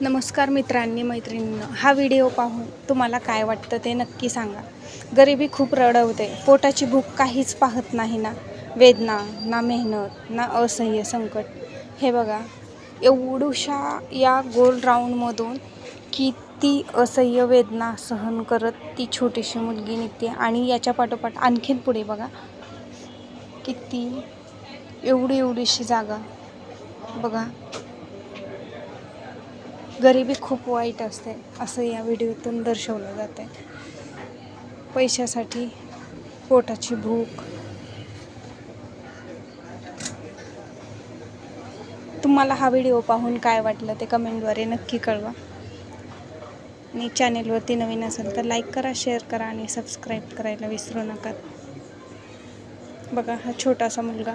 नमस्कार मित्रांनी मैत्रिणींनो. हा व्हिडिओ पाहून तुम्हाला काय वाटतं ते नक्की सांगा. गरिबी खूप रडवते. पोटाची भूक काहीच पाहत नाही ना. वेदना ना मेहनत ना असह्य संकट. हे बघा एवढूशा या गोल राऊंडमधून किती असह्य वेदना सहन करत ती छोटीशी मुलगी निघते आणि याच्या पाठोपाठ आणखीन पुढे बघा. किती एवढी एवढीशी जागा. बघा गरिबी खूप वाईट असते असं या व्हिडिओतून दर्शवलं जातं आहे पैशासाठी पोटाची भूक. तुम्हाला हा व्हिडिओ पाहून काय वाटलं ते कमेंटद्वारे नक्की कळवा. आणि चॅनेलवरती नवीन असेल तर लाईक करा शेअर करा आणि सबस्क्राईब करायला विसरू नका. बघा हा छोटासा मुलगा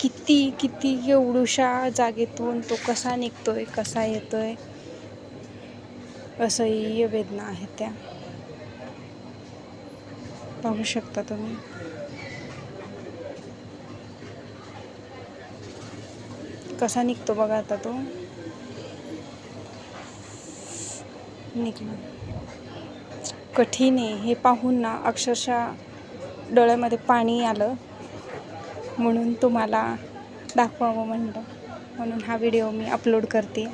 किती किती एवढूशा जागेतून तो कसा निघतोय कसा येतोय. असह्य वेदना आहेत त्या. पाहू शकता तुम्ही. कसा निघतो बघा आता तो. निघला. कठीण आहे. हे पाहून ना अक्षरशः डोळ्यामध्ये पाणी आलं. म्हणून तुम्हाला दाखवावं म्हणलं. म्हणून हा व्हिडिओ मी अपलोड करते.